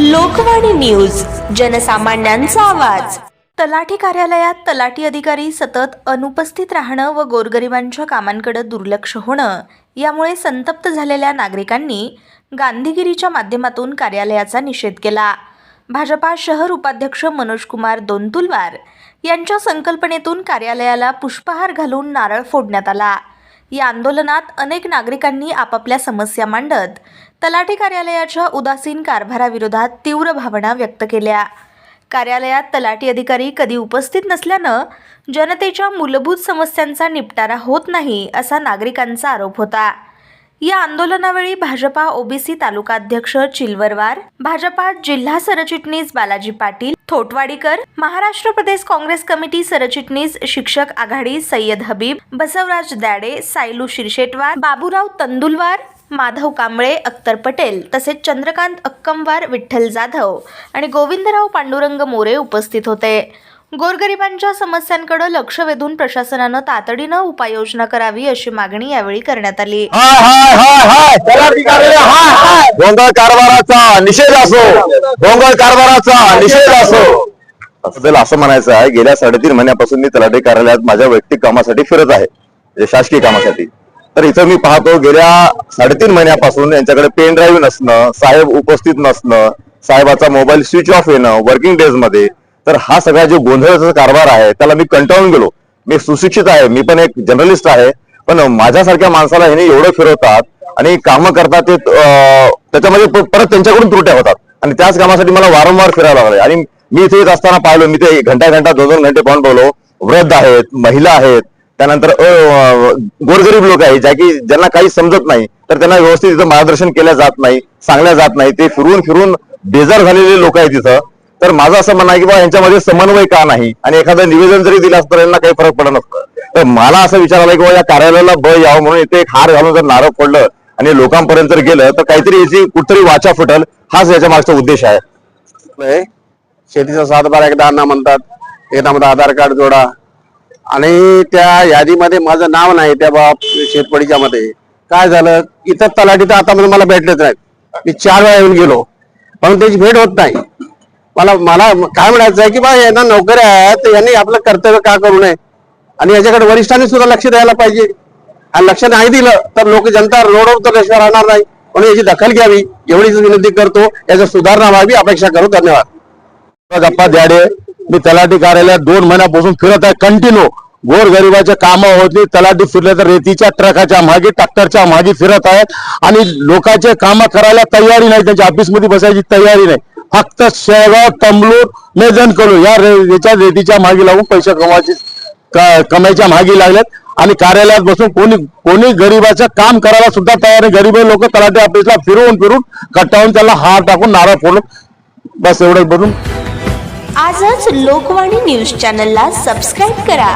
Lokvani news जनसामान्यांचा आवाज. तलाठी कार्यालयात तलाठी अधिकारी सतत अनुपस्थित राहणं व गोरगरिबांच्या कामांकडे दुर्लक्ष होणं यामुळे संतप्त झालेल्या नागरिकांनी गांधीगिरीच्या माध्यमातून कार्यालयाचा निषेध केला. भाजपा शहर उपाध्यक्ष मनोज कुमार यांच्या संकल्पनेतून कार्यालयाला पुष्पहार घालून नारळ फोडण्यात आला. या आंदोलनात अनेक नागरिकांनी आपापल्या समस्या मांडत तलाठी कार्यालयाच्या उदासीन कारभाराविरोधात तीव्र भावना व्यक्त केल्या. कार्यालयात तलाठी अधिकारी कधी उपस्थित नसल्यानं जनतेच्या मूलभूत समस्यांचा निपटारा होत नाही असा नागरिकांचा आरोप होता. या आंदोलनावेळी भाजपा ओबीसी तालुकाध्यक्ष चिलवरवार भाजपा जिल्हा सरचिटणीस बालाजी पाटील थोटवाडीकर महाराष्ट्र प्रदेश काँग्रेस कमिटी सरचिटणीस शिक्षक आघाडी सय्यद हबीब बसवराज दॅडे सायलू शिरशेटवार बाबूराव तंदुलवार माधव कांबळे अख्तर पटेल तसेच चंद्रकांत अक्कमवार विठ्ठल जाधव आणि गोविंदराव पांडुरंग मोरे उपस्थित होते. गोरगरिबांच्या समस्यांकडे लक्ष वेधून प्रशासनानं तातडीनं उपाययोजना करावी अशी मागणी यावेळी करण्यात आली. हाय हाय हाय हाय. तलाठी कार्यालय हाय हाय. डोंगर कारभाराचा निषेध असो. डोंगर कारभाराचा निषेध असो. असं त्याला असं म्हणायचं आहे गेल्या साडेतीन महिन्यापासून मी तलाठी कार्यालयात माझ्या वैयक्तिक कामासाठी फिरत आहे म्हणजे शासकीय कामासाठी. तर इथं मी पाहतो गेल्या साडेतीन महिन्यापासून यांच्याकडे पेन ड्राईव्ह नसणं साहेब उपस्थित नसणं साहेबाचा मोबाईल स्विच ऑफ येणं वर्किंग डेजमध्ये तर हा सगळा जो गोंधळाचा कारभार आहे त्याला मी कंटाळून गेलो. मी सुशिक्षित आहे मी पण एक जर्नलिस्ट आहे पण माझ्यासारख्या माणसाला ह्याने एवढं फिरवतात आणि कामं करतात ते त्याच्यामध्ये परत त्यांच्याकडून त्रुट्या होतात. आणि त्याच कामासाठी मला वारंवार फिरायला लागले. आणि मी इथे येत असताना पाहिलो मी ते घंटा घंटा दोन दोन घंटे पाहून पाहिलो वृद्ध आहेत महिला आहेत त्यानंतर गोरगरीब लोक आहेत ज्या की ज्यांना काही समजत नाही तर त्यांना व्यवस्थित इथं मार्गदर्शन केलं जात नाही सांगल्या जात नाही ते फिरून फिरून बेजार झालेले लोक आहेत तिथं तर माझं असं म्हणणं आहे की बाबा यांच्यामध्ये समन्वय का नाही? आणि एखादं निवेदन जरी दिलं असतं तर यांना काही फरक पडत नसतं. तर मला असं विचारायला की बाबा या कार्यालयाला बळ यावं म्हणून इथे एक हार घालून जर नारळ पडलं आणि लोकांपर्यंत जर गेलं तर काहीतरी याची कुठतरी वाचा फुटल हाच याच्या मागचा उद्देश आहे. शेतीचा सातबारा एकदा अण्णा म्हणतात एकदा म्हणतात आधार कार्ड जोडा. आणि त्या यादीमध्ये माझं नाव नाही त्या बाप शेतपडीच्या मध्ये. काय झालं? इतर तलाठी तर आता मला भेटलेच नाहीत. मी चार वेळा येऊन गेलो. पण त्याची भेट होत नाही. मला मला काय म्हणायचं आहे की बा यांना नोकऱ्या आहेत यांनी आपलं कर्तव्य का करू नये? आणि याच्याकडे वरिष्ठांनी सुद्धा लक्ष द्यायला पाहिजे. आणि लक्ष नाही दिलं तर लोक जनता रोडवर तर लक्ष राहणार नाही. म्हणून याची दखल घ्यावी. एवढीच विनंती करतो. याचा सुधारणा व्हावी. अपेक्षा करू. धन्यवाद. गप्पा द्याडे मी तलाठी कार्यालयात दोन महिन्यापासून फिरत आहे कंटिन्यू गोर गरिबाच्या कामं होत नाही तलाठी फिरले तर रेतीच्या ट्रकाच्या मागे ट्रॅक्टरच्या मागे फिरत आहेत आणि लोकांचे कामं करायला तयारी नाही त्यांच्या ऑफिसमध्ये बसायची तयारी नाही. फक्त शेगाव तंबलूर मेजन करू. या रे- याच्या रेतीच्या मागे लागून पैसे कमवायचे कमायच्या कमाईच्या मागे लागल्यात. आणि कार्यालयात बसून कोणी कोणी गरीबाचं काम करायला सुद्धा तयार आहे गरीब लोक तलाठी ऑफिसला फिरवून फिरून कट्टावून त्याला हार टाकून नारळ फोडून बस एवढंच बनून आजच लोकवाणी न्यूज चॅनलला सबस्क्राईब करा.